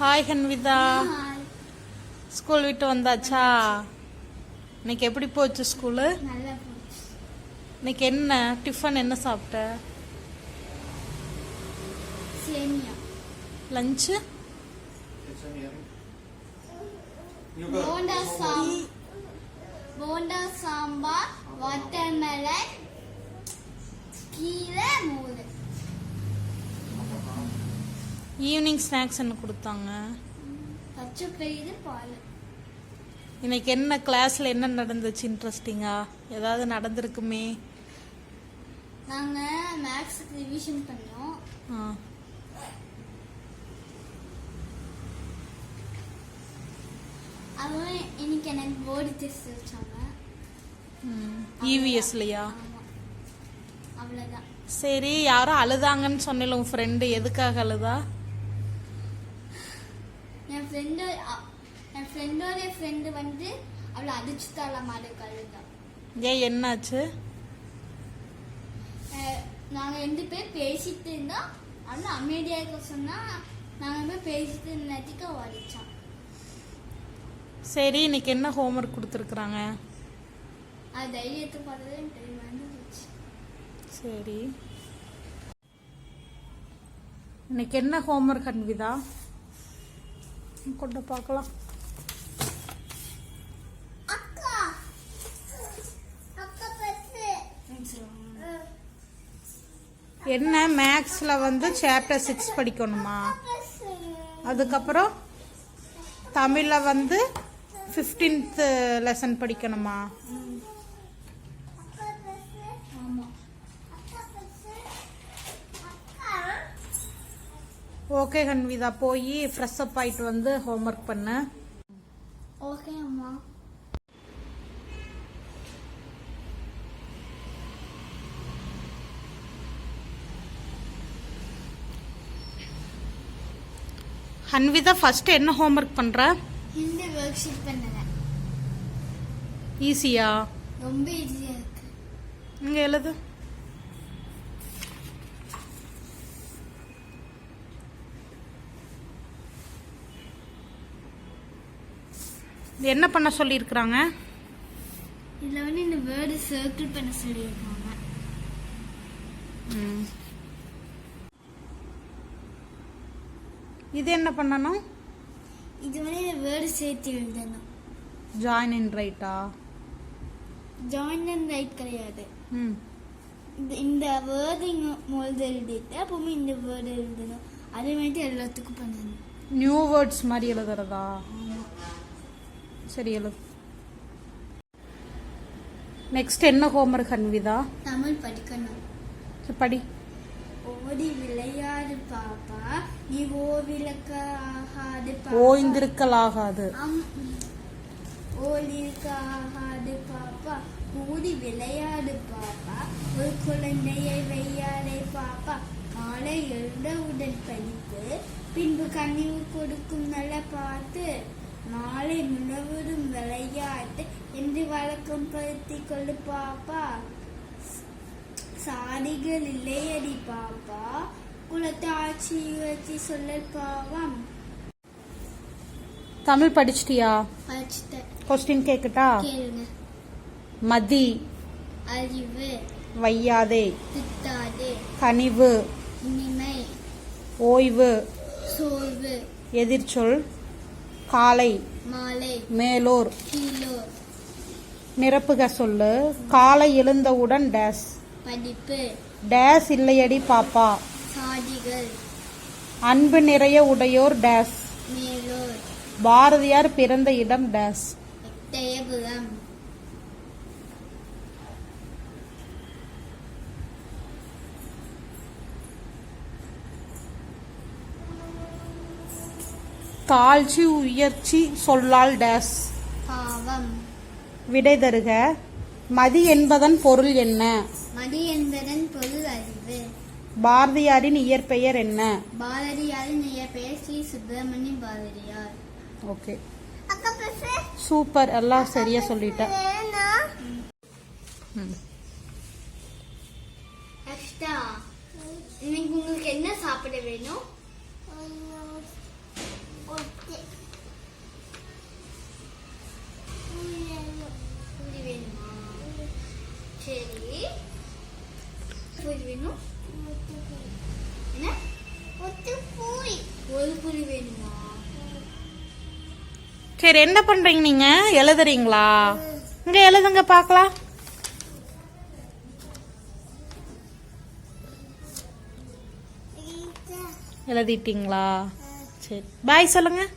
Hi ஹன்விதா. School விட்டு வந்தாச்சா? இன்னைக்கு எப்படி போச்சு ஸ்கூலு இன்னைக்கு என்ன டிஃபன் என்ன சாப்பிட்ட? லஞ்சு போண்டா சாம் போண்டா சாம்பார் வாட்டர்மெலன் கீரை மூளை ஈவினிங் ஸ்நாக்ஸ் என்ன கொடுத்தாங்க? இன்னைக்கு என்ன கிளாஸ்ல என்ன நடந்துச்சு இன்ட்ரெஸ்டிங்கா ஏதாவது நடந்திருக்குமே? நாங்கள் மேக்ஸுக்கு ரிவிஷன் பண்ணோம். ஆ. அவன் இன்னைக்கு எனக்கு போர்டு டெஸ்ட் வச்சாங்க. இவிஎஸ்லையா ஆமாம் அவ்வளோதான் சரி யாரோ அழுதாங்கன்னு சொன்னல உன் ஃப்ரெண்டு எதுக்காக அழுதா? ஃப்ரெண்டு என் ஃப்ரெண்டோட ஃப்ரெண்டு வந்து அவளை அடிச்சு தள்ள மாதிரி கழுதான். ஏன் என்னாச்சு? நாங்கள் ரெண்டு பேர் பேசிட்டு இருந்தோம். அவளும் அமைதியாக இருக்க சொன்னா நாங்கள் போய் பேசிட்டு இருந்ததுக்கு அவள் அடிச்சான் சரி இன்னைக்கு என்ன ஹோம்ஒர்க் கொடுத்துருக்குறாங்க? அது தைரியத்தை பார்த்தது எனக்கு சரி. இன்னைக்கு என்ன ஹோம்ஒர்க் அன்விதா? கொண்டு பார்க்கலாம் என்ன மேக்ஸ்ல வந்து சாப்டர் சிக்ஸ் படிக்கணுமா? அதுக்கப்புறம் தமிழ்ல வந்து ஃபிஃப்டீன்த் லெசன் படிக்கணுமா? ஓகே ஹன்விதா போய் ஃப்ரெஷ் அப் ஆயிட்டு வந்து ஹோம்ஒர்க் பண்ணு. ஓகே அம்மா. ஹன்விதா ஃபர்ஸ்ட் என்ன ஹோம்ஒர்க் பண்ற? ஹிந்தி ஒர்க் ஷீட் பண்ணல ஈஸியா ரொம்ப ஈஸியாக இருக்கு. இங்க எழுது. இது என்ன பண்ண சொல்லியிருக்கிறாங்க? இதில் வந்து இந்த வேர்டு சர்க்கிள் பண்ண சொல்லியிருக்காங்க. ம். இது என்ன பண்ணணும்? இது வந்து இந்த வேர்டு சேர்த்து எழுதணும். ஜாயின் இன் ரைட்டா ஜாயின் அண்ட் ரைட் கிடையாது. ம். இந்த இந்த வேர்டு முதல்ல எழுதிட்டு அப்புறமே இந்த வேர்டு எழுதணும். அதே மாதிரி எல்லாத்துக்கும் பண்ணணும். நியூ வேர்ட்ஸ் மாதிரி எழுதுறதா? சரி எழுது நெக்ஸ்ட் என்ன ஹோம்ஒர்க் அன்விதா? தமிழ் படிக்கணும். படி. ஓடி விளையாடு பாப்பா. நீ ஓவிலக்க ஆகாது ஓய்ந்திருக்கலாகாது ஓடிருக்க ஆகாது பாப்பா. ஓடி விளையாடு பாப்பா. ஒரு குழந்தையை வையாதே பாப்பா. காலை எழுந்தவுடன் படிப்பு பின்பு கனிவு கொடுக்கும் நல்ல பார்த்து. நாளை முழுவதும் விளையாட்டு என்று வழக்கம் படுத்தி கொள்ளு பாப்பா. சாதிகள் இல்லையடி பாப்பா. குலத்தை ஆட்சி வச்சு சொல்ல பாவம். தமிழ் படிச்சிட்டியா? படிச்சுட்டேன். கொஸ்டின் கேக்கட்டா? மதி. அறிவு. வையாதே. திட்டாதே கனிவு. இனிமை. ஓய்வு. சோர்வு. எதிர்ச்சொல். காலை. மாலை. மேலூர். நிரப்புக சொல்லு. காலை எழுந்தவுடன் டேஸ். படிப்பு. டேஸ் இல்லையடி பாப்பா. அன்பு நிறைய உடையோர் டேஸ். பாரதியார் பிறந்த இடம் டேஸ். தாழ்ச்சி உயர்ச்சி சொல்லால் டேஸ். பாவம். விடை தருக. மதி என்பதன் பொருள் என்ன? மதி என்பதன் பொருள் அறிவு. பாரதியாரின் இயற்பெயர் என்ன? பாரதியாரின் பெயர் ஸ்ரீ சுப்பிரமணிய பாரதியார். ஓகே. சூப்பர். எல்லாம் சரியா சொல்லிட்ட. ம். அக்ஷதா இன்னைக்கு உங்களுக்கு என்ன சாப்பிட வேணும்? சரி. என்ன? ஒரு பூரி பண்றீங்க நீங்க? எழுதுறீங்களா? இங்க எழுதுங்க பார்க்கலாம். எழுதிட்டீங்களா? சரி. பாய் சொல்லுங்கள்